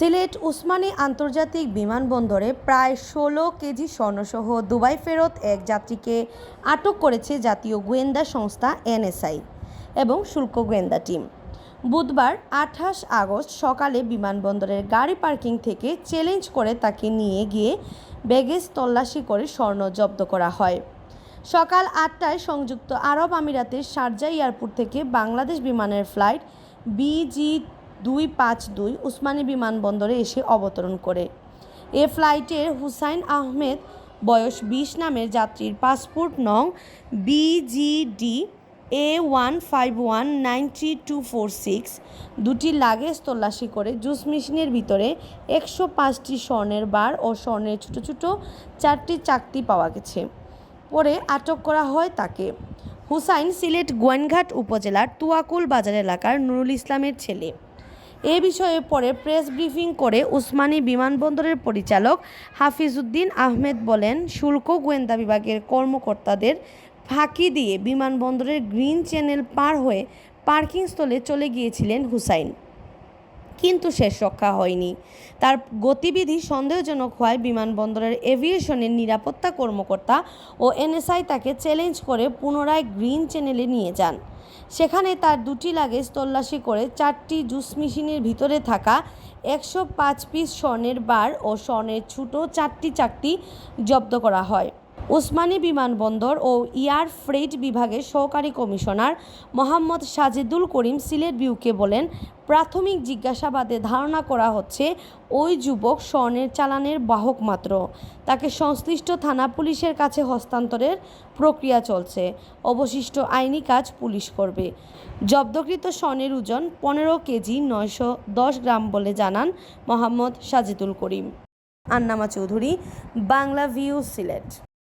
সিলেট উসমানী আন্তর্জাতিক বিমানবন্দরে প্রায় ষোলো কেজি স্বর্ণসহ দুবাই ফেরত এক যাত্রীকে আটক করেছে জাতীয় গোয়েন্দা সংস্থা এনএসআই এবং শুল্ক গোয়েন্দা টিম। বুধবার আঠাশ আগস্ট সকালে বিমানবন্দরের গাড়ি পার্কিং থেকে চ্যালেঞ্জ করে তাকে নিয়ে গিয়ে ব্যাগেজ তল্লাশি করে স্বর্ণ জব্দ করা হয়। সকাল আটটায় সংযুক্ত আরব আমিরাতের শারজা এয়ারপোর্ট থেকে বাংলাদেশ বিমানের ফ্লাইট বিজি দুই পাঁচ দুই উসমানী বিমানবন্দরে এসে অবতরণ করে। এ ফ্লাইটের হুসাইন আহমেদ বয়স বিশ নামের যাত্রীর পাসপোর্ট নং BGD A one five one nine three two four six দুটি লাগেজ তল্লাশি করে জুস মেশিনের ভিতরে একশো পাঁচটি স্বর্ণের বার ও স্বর্ণের ছোটো ছোটো চারটি চাকতি পাওয়া গেছে। পরে আটক করা হয় তাকে। হুসাইন সিলেট গোয়েনঘাট উপজেলার তুয়াকুল বাজার এলাকার নুরুল ইসলামের ছেলে। এ বিষয়ে পরে প্রেস ব্রিফিং করে উসমানী বিমানবন্দরের পরিচালক হাফিজউদ্দিন আহমেদ বলেন, শুল্ক গোয়েন্দা বিভাগের কর্মকর্তাদের ফাঁকি দিয়ে বিমানবন্দরের গ্রিন চ্যানেল পার হয়ে পার্কিং স্থলে চলে গিয়েছিলেন হুসাইন। কিন্তু শেষ রক্ষা হয়নি। তার গতিবিধি সন্দেহজনক হওয়ায় বিমানবন্দরের এভিয়েশনের নিরাপত্তা কর্মকর্তা ও এনএসআই তাকে চ্যালেঞ্জ করে পুনরায় গ্রিন চ্যানেলে নিয়ে যান। সেখানে তার দুটি লাগেজ তল্লাশি করে চারটি জুস মেশিনের ভিতরে থাকা একশো পাঁচ পিস স্বর্ণের বার ও স্বর্ণের ছুটো চারটি চাকতি জব্দ করা হয়। উসমানী বিমানবন্দর ও এয়ার ফ্রেট বিভাগের সহকারী কমিশনার মোহাম্মদ সাজেদুল করিম সিলেট বিউকে বলেন, প্রাথমিক জিজ্ঞাসাবাদে ধারণা করা হচ্ছে, ওই যুবক স্বর্ণের চালানের বাহক মাত্র। তাকে সংশ্লিষ্ট থানা পুলিশের কাছে হস্তান্তরের প্রক্রিয়া চলছে। অবশিষ্ট আইনি কাজ পুলিশ করবে। জব্দকৃত স্বর্ণের ওজন পনেরো কেজি নয়শো দশ গ্রাম বলে জানান মোহাম্মদ সাজেদুল করিম। আন্নামা চৌধুরী, বাংলা ভিউ সিলেট।